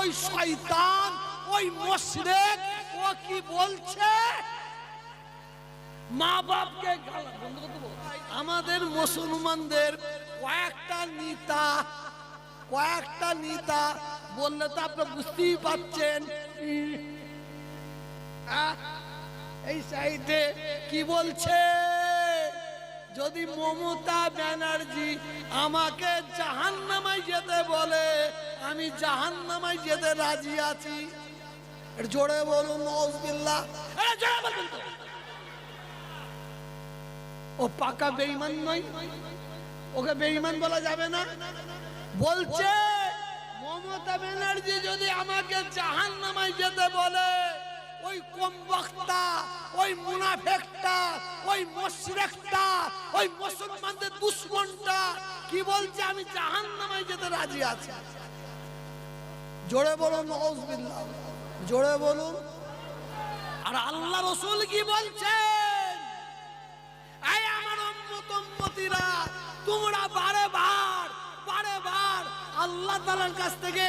ওই শয়তান, ওই মশরেক, ও কি বলছে? মা বাপকে। আমাদের মুসলমানদের কয়েকটা নেতা কয়েকটা নেতা বললে তো আপনি বুঝতেই পাচ্ছেন এই সাইডে কি বলছে? যদি মমতা ব্যানার্জি আমাকে জাহান্নামায় যেতে বলে আমি জাহান্নামায় যেতে রাজি আছি। জোরে বলুন নজবিল্লাহ। ও পাকা বেইমান নয়। ওকে বেইমান বলা যাবে না। বলছে মমতা ব্যানার্জি যদি আমাকে জাহান নামায় যেতে বলে ওই কম বক্তা, ওই মুনাফেকটা, ওই মশরেকটা, ওই মুসলমানদের দুশ্মনটা, কি বলছে? আমি জাহান নামায় যেতে রাজি আছি। জোরে বলুন নজবিল্লাহ জোরে বলুন। আর আল্লাহ রসুল কি বলছেন? এই আমার উম্মত, উম্মতিরা, তোমরা বারে বার বারে বার আল্লাহ তাআলার কাছ থেকে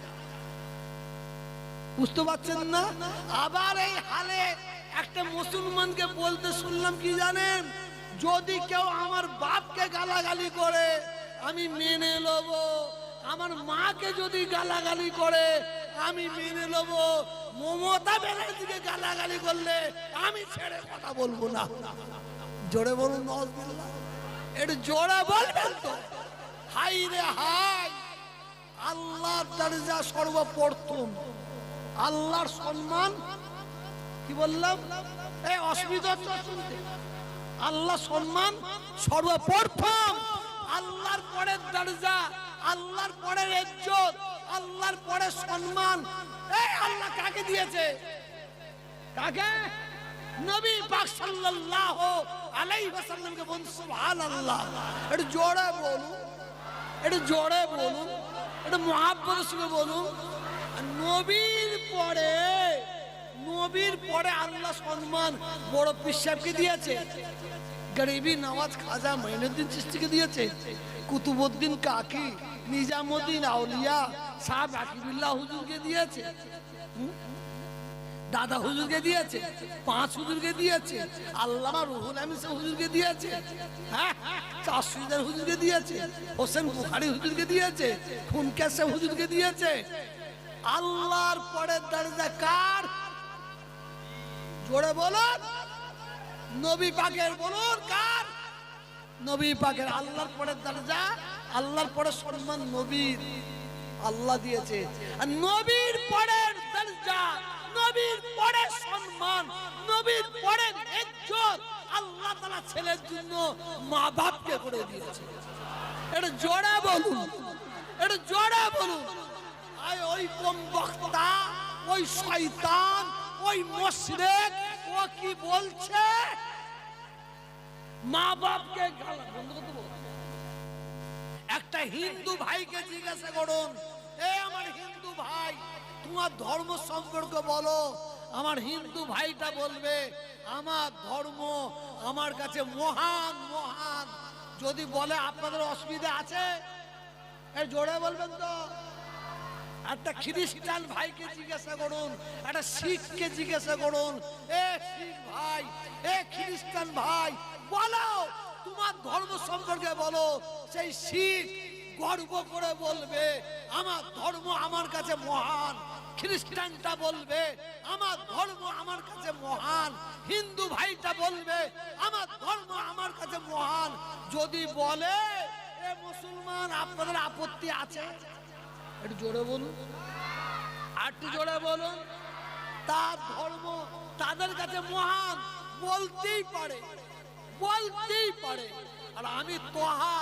বুঝতে পারছেন না? আবার এই হালে একটা মুসলমানকে বলতে শুনলাম কি জানেন? যদি কেউ আমার বাপকে গালাগালি করে, আমি মেনে নেব। আমার মাকে যদি গালাগালি করে, আমি মেনে নেব। মমতা ব্যানার্জিকে গালাগালি করলে আমি ছেড়ে কথা বলব না। জোরে বলুন একটু জোরে বলবেন তো। হাই রে হাই আল্লাহ দরজা সর্বপ্রথম। আল্লাহর সম্মান, কি বললাম? এই অসুবিধা শুনতে আল্লাহ সম্মান সর্বপ্রথম। আল্লাহর পরের দরজা, আল্লাহর পরে ইজ্জত, আল্লাহর পরের সম্মান। এই আল্লাহ কাকে দিয়েছে? কাকে? নবী পাক সাল্লাল্লাহু আলাইহি ওয়াসাল্লামকে বলুন, সুবহানাল্লাহ। একটু জোরে বলুন। একটু জোরে বলুন। একটু মহাব্বতের সঙ্গে বলুন। নবীর পরে নবীর পরে আল্লাহ সম্মান বড় পিসাবকে দিয়েছে। গরিবী নওয়াজ খাজা মঈনুদ্দিন চিস্তিকে দিয়েছে। কুতুবুদ্দিন কাকি, নিজামুদ্দিন আউলিয়া, সাহেব আকিবুল্লাহ হুজুরকে দিয়েছে? দাদা হুজুরকে দিয়েছে। পাঁচ হুজুরকে দিয়েছে। আল্লামা রুহুল আমিন সাহেব হুজুরকে দিয়েছে। হ্যাঁ? চাষুদার হুজুরকে দিয়েছে। হোসেন বুখারি হুজুরকে দিয়েছে। খুনকেশে হুজুরকে দিয়েছে। আল্লাহর পরের দরজা কার? জোরে বলুন। নবী পাকের বলুন কার? নবী পাকের আল্লাহর পরের দরজা, আল্লাহর পরে সম্মান নবীর। আল্লাহ দিয়েছে। আর নবীর পরের দরজা, নবীর পরে সম্মান, নবীর পরে ইজ্জত আল্লাহ তাআলা ছেলের জন্য মা বাপকে করে দিয়েছে। এটা জোরে বলুন। এটা জোরে বলুন। আয় ওই কম বক্তা ওই শয়তান, ওই মশরেক, ও কি বলছে? মা বাপকে। একটা হিন্দু ভাইকে জিজ্ঞাসা করুন, এ আমার হিন্দু ভাই, তোমার ধর্ম সম্পর্কে বলো। আমার হিন্দু ভাইটা বলবে, আমার ধর্ম আমার কাছে মহান মহান। যদি বলে আপনাদের অসুবিধা আছে এ জোরে বলবেন তো। একটা খ্রিস্টান ভাইকে জিজ্ঞাসা করুন, একটা শিখকে জিজ্ঞাসা করুন, এ শিখ ভাই, এ খ্রিস্টান ভাই, বলো, তোমার ধর্ম সম্পর্কে বলো, সেই শিখ গর্ব করে বলবে, আমার ধর্ম আমার কাছে মহান, খ্রিস্টানটা বলবে, আমার ধর্ম আমার কাছে মহান, হিন্দু ভাইটা বলবে, আমার ধর্ম আমার কাছে মহান। যদি বলে, এ মুসলমান, আপনাদের আপত্তি আছে? একটু জোরে বলুন। আর একটু জোরে বলুন। তার ধর্ম তাদের কাছে মহান, বলতেই পারে বলতেই পারে। আর আমি তোহা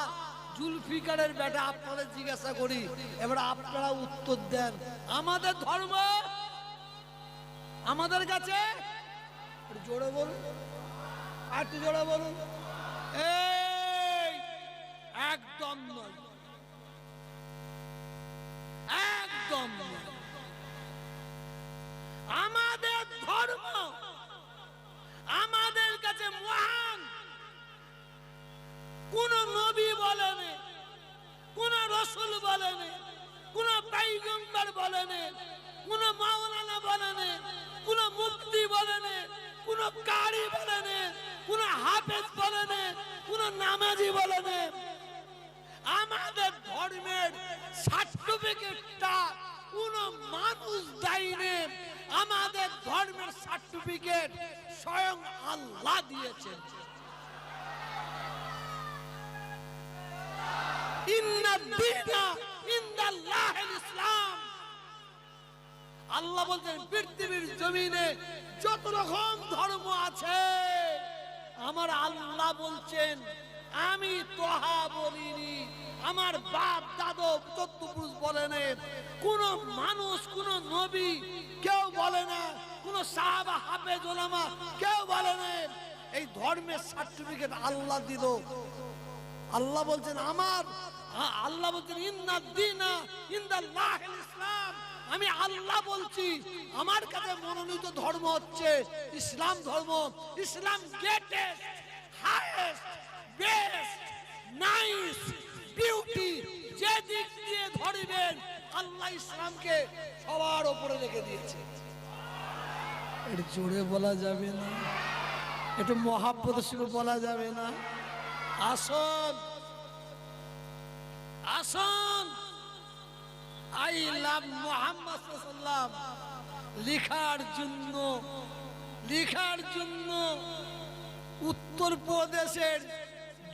জুলফিকারের বেটা আপনাদের জিজ্ঞাসা করি, এবার আপনারা উত্তর দেন। আমাদের ধর্ম আমাদের কাছে জোরে বলুন। আর একটু জোরে বলুন। একদম নয়। একদম। আমাদের ধর্ম আমাদের কাছে মহান। কোন নবী বলেনি, কোন রসুল বলেনি, কোন পাইগম্বর বলেনি, কোন মাওলানা বলেনি, কোন মুক্তি বলেনি, কোন কারি বলেনি, কোন হাফেজ বলেনি, কোন নামাজি বলেনি। আমাদের ধর্মের সার্টিফিকেটটা কোন মানুষ দেয়নি আমাদের ধর্মের সার্টিফিকেট স্বয়ং আল্লাহ দিয়েছেন। আল্লাহ বলছেন, পৃথিবীর জমিনে যত রকম ধর্ম আছে, আমার আল্লাহ বলছেন, আমি তোহা বলিনি, আমার বাপ দাদু চোদ্দ পুরুষ বলেন, কোন মানুষ, কোন নবী কেউ বলে না কোন সাহাবা হাফেজ ওলামা কেউ বলে না এই ধর্মের সার্টিফিকেট আল্লাহ দিল। আল্লাহ বলছেন, আমার? আ- আল্লাহ বলছেন, ইন্না দিনা ইন্দাল্লাহিল ইসলাম। আমি আল্লাহ বলছি, আমার কাছে মনোনীত ধর্ম হচ্ছে ইসলাম ধর্ম। ইসলাম greatest highest best nice beauty যে দিক দিয়ে ধরিবেন, আল্লাহ ইসলামকে সবার ওপরে রেখে দিয়েছে। এটা জোরে বলা যাবে না। এটা মহাব্বতের বলা যাবে না। আসন। আসন। আই লাভ মোহাম্মদ লিখার জন্য। লিখার জন্য। উত্তর প্রদেশের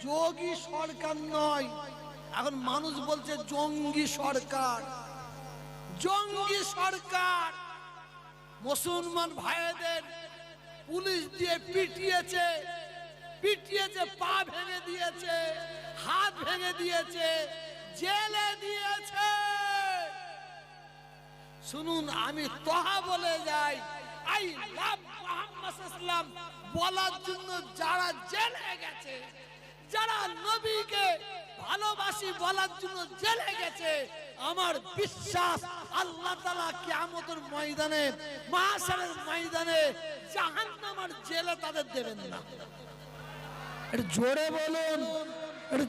যোগী সরকার নয়। এখন মানুষ বলছে জঙ্গি সরকার। জঙ্গি সরকার। মুসলমান ভাইদের পুলিশ দিয়ে পিটিয়েছে পিটিয়েছে, পা ভেঙে দিয়েছে, হাত ভেঙে দিয়েছে, জেলে দিয়েছে। শুনুন, আমি তোহা বলে যাই, আই লাভ মোহাম্মদ ইসলাম বলার জন্য যারা জেলে গেছে, যারা নবীকে ভালোবাসি বলার জন্য জেলে গেছে আমার বিশ্বাস আল্লাহ তালা কিয়ামতের ময়দানে মাসারের ময়দানে জাহান্নামের জেলে তাদের দেবেন না। জোরে বলুন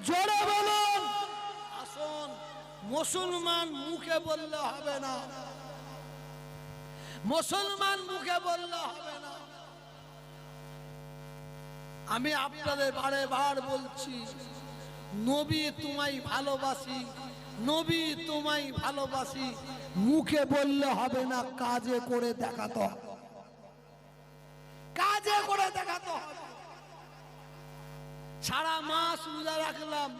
জোরে বলুন। আসুন মুসলমান মুখে বললে হবে না। মুসলমান মুখে বললে হবে না। আমি আপনাদের বারে বার বলছি নবী তোমায় ভালোবাসি। নবী তোমায় ভালোবাসি। মুখে বললে হবে না কাজে করে দেখাতে। কাজে করে দেখাতে। সারা মাস রোজা রাখলাম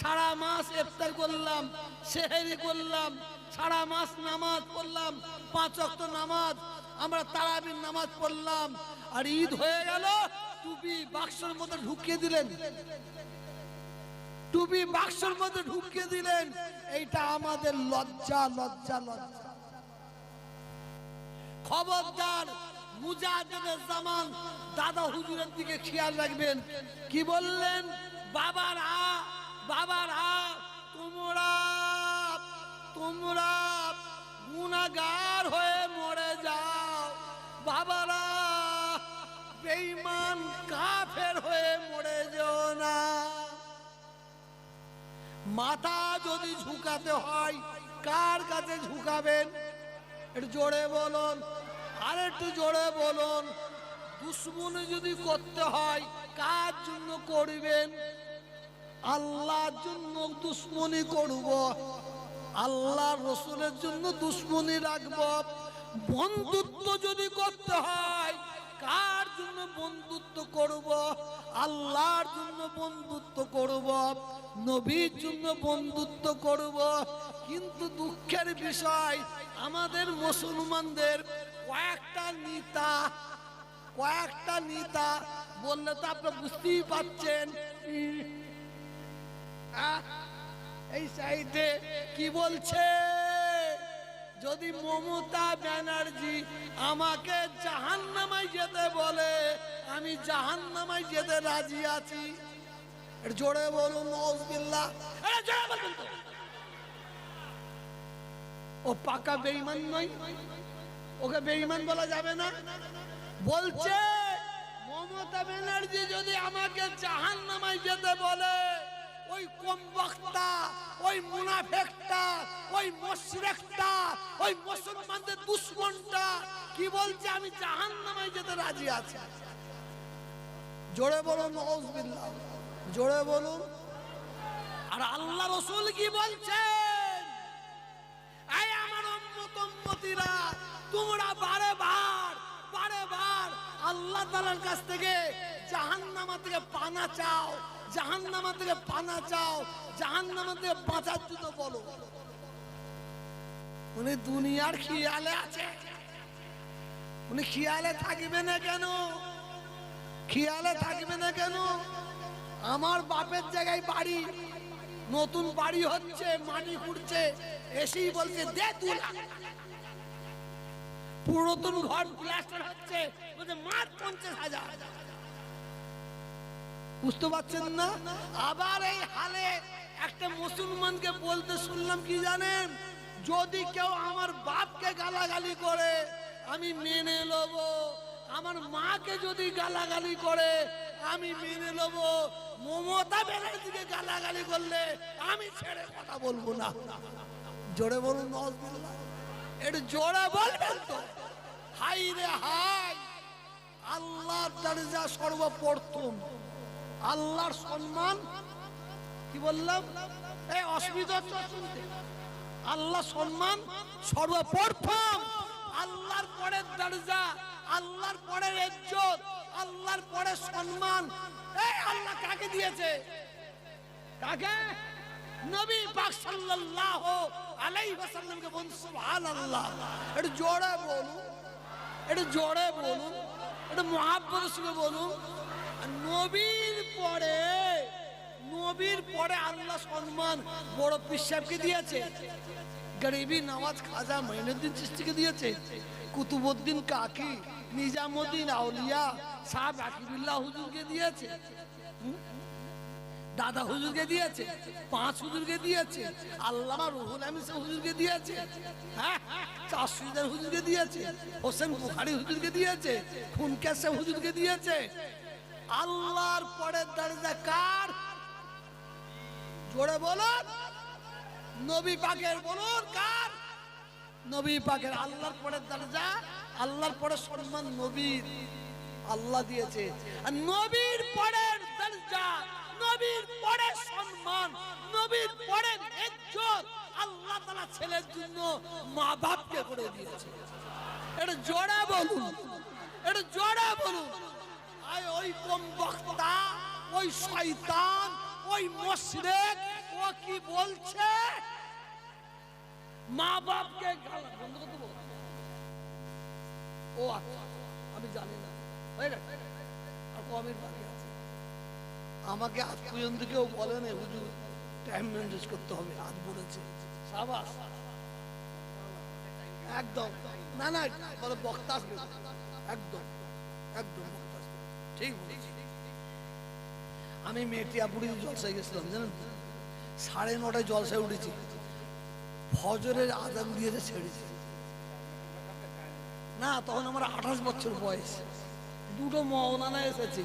সারা মাস ইফতার করলাম সেহেরি করলাম সারা মাস নামাজ পড়লাম পাঁচ অক্ট নামাজ আমরা তারাবির নামাজ পড়লাম আর ঈদ হয়ে গেল টুপি বাক্সের মধ্যে ঢুকিয়ে দিলেন। টুপি বাক্সের মধ্যে ঢুকিয়ে দিলেন। এইটা আমাদের লজ্জা লজ্জা লজ্জা। খবরদার মুজাহিদের জামান, দাদা হুজুরের দিকে খেয়াল রাখবেন। কি বললেন? বাবারা বাবারা তোমরা তোমরা গুনাগার হয়ে মরে যাও। বাবারা, বেঈমান কাফের হয়ে মরে যেও না। মাথা যদি ঝুঁকাতে হয়, কার কাছে ঝুঁকাবেন? একটু জোরে বলুন, আর একটু জোরে বলুন। দুশ্মনী যদি করতে হয়, কার জন্য করবেন? আল্লাহর জন্য দুশ্মনী করব। আল্লাহ রসুলের জন্য দুশ্মনী রাখব। বন্ধুত্ব যদি করতে হয় কার জন্য বন্ধুত্ব করব? আল্লাহর জন্য বন্ধুত্ব করব? নবীর জন্য বন্ধুত্ব করব? কিন্তু দুঃখের বিষয়, আমাদের মুসলমানদের কয়েকটা নেতা কয়েকটা নেতা বললে তো আপনি বুঝতেই পাচ্ছেন এই সাইডে কি বলছে? যদি মমতা ব্যানার্জি আমাকে জাহান্নামায় যেতে বলে, আমি জাহান্নামায় যেতে রাজি আছি। জোরে বলুন। ও পাকা বেইমান নয়। ওকে বেইমান বলা যাবে না। বলছে, মমতা ব্যানার্জি যদি আমাকে জাহান নামায় যেতে বলে ওই কম বক্তা, ওই মুনাফেকটা, ওই মুশরিকটা, ওই মুসলমানদের দুশ্মনটা, কি বলছে? আমি জাহান নামায় যেতে রাজি আছি। জোরে বলুন নওজবিল্লাহ জোরে বলুন। আর আল্লাহ রসুল কি বলছেন? এই আমার উম্মত, উম্মতিরা, তোমরা বারে বার বারে বার আল্লাহ তাআলার কাছ থেকে জাহান্নামা থেকে পানা চাও। জাহান্নামা থেকে পানা চাও জাহান্নামা থেকে বাঁচার জন্য বলো। উনি দুনিয়ার খেয়ালে আছে। উনি খেয়ালে থাকবে না কেন? খেয়ালে থাকবে না কেন? আমার বাপের জায়গায় বাড়ি, নতুন বাড়ি হচ্ছে মাটি খুঁড়ছে, এসেই বলছে, দে দু পুরাতন ঘর প্লাস্টার হচ্ছে, বলছে, মার পঞ্চাশ হাজার। বুঝতে পারছেন না? আবার এই হালে একটা মুসলমানকে বলতে শুনলাম কি জানেন? যদি কেউ আমার বাপকে গালাগালি করে, আমি মেনে নেব। আমার মাকে যদি গালাগালি করে, আমি মেনে নেব। মমতা ব্যানার্জিকে গালাগালি করলে আমি ছেড়ে কথা বলব না। জোরে বলুন একটু জোরে বলবেন তো। হাই রে হাই। আল্লাহর দরজা সর্বপ্রথম। আল্লাহর সম্মান, কি বললাম? এই অসুবিধা শুনতে আল্লাহ সম্মান সর্বপ্রথম। আল্লাহর পরে দরজা, আল্লাহর পরে ইজ্জত, আল্লাহর পরে সম্মান। এই আল্লাহ কাকে দিয়েছে? কাকে? নবী পাক সাল্লাল্লাহু আলাইহি ওয়াসাল্লামকে বলুন, সুবহানাল্লাহ। একটু জোরে বলুন। একটু জোরে বলুন। একটু মহাব্বতের সঙ্গে বলুন। নবীর পরে নবীর পরে আল্লাহ সম্মান। বড় পিসাবকে দিয়েছে। গরিবি নওয়াজ খাজা মঈনুদ্দিন চিস্তিকে দিয়েছে। কুতুবউদ্দিন কাকি, নিজামুদ্দিন আউলিয়া, সাহেব আকিবুল্লাহ হুজুরকে দিয়েছে। দাদা হুজুরকে দিয়েছে। পাঁচ হুজুরকে দিয়েছে। আল্লামা রুহুল আমিন হুজুরকে দিয়েছে। হ্যাঁ? চাষিদার হুজুরকে দিয়েছে। হোসেন বুখারি হুজুরকে দিয়েছে। খুনকার সাহেব হুজুরকে দিয়েছে। আল্লাহর পরে দরজা কার? জোরে বলুন। নবী পাকের বলুন কার? নবী পাকের আল্লাহর পরে দরজা, আল্লাহর পরে সম্মান নবীর। আল্লাহ দিয়েছে। আর নবীর পরে দরজা, নবীর পরে সম্মান, নবীর পরে ইজ্জত আল্লাহ তাআলা ছেলের জন্য মা বাপকে করে দিয়েছে। এটা জোরে বলুন। এটা জোরে বলুন। আচ্ছা আমাকে আজ পর্যন্ত কেউ বলে হুজুর টাইম ম্যানেজ করতে হবে, আজ বলেছে। একদম। না না বক্তা একদম একদম। বলেছি আমি মেটিয়াপুরি জলসায় গেছিলাম, জানেন? সাড়ে নটায় জলসায় উঠেছি। ফজরের আদান দিয়েছে ছেড়েছি। না, তখন আমার আঠাশ বছর বয়স। দুটো মৌলানা এসেছে।